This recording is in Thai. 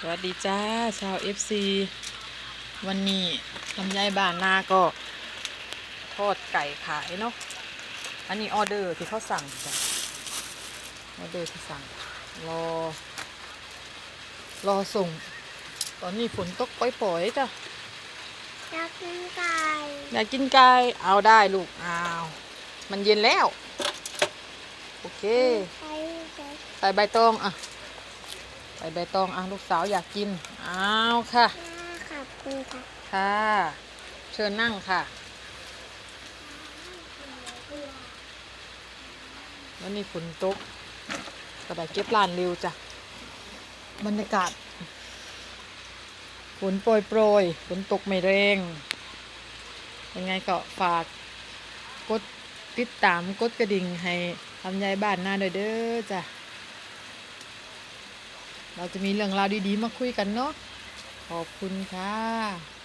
สวัสดีจ้าชาว FC วันนี้ลำไยบ้านนาก็ทอดไก่ขายเนาะอันนี้ออเดอร์ที่เขาสั่งจ้ะออเดอร์ที่สั่งรอ รอส่ง ตอนนี้ฝนตกปล่อยๆจ้ะอยากกินไก่อยากกินไก่เอาได้ลูกเอามันเย็นแล้ว โอเคไก่ไก่ใส่ใบตองอะ ใส่ใบตองอะลูกสาวอยากกินเอาค่ะขอบคุณค่ะค่ะ เชิญนั่งค่ะ วันนี้ฝนตกก็ได้เก็บร้านเร็วจ้ะบรรยากาศฝนโปรยโปรยๆฝนตกไม่แรงยังไงก็ฝากกดติดตามกดกระดิ่งให้ทำยายบ้านหน้าด้วยเด้อจ้ะ เราจะมีเรื่องราวดีๆมาคุยกันเนาะขอบคุณค่ะ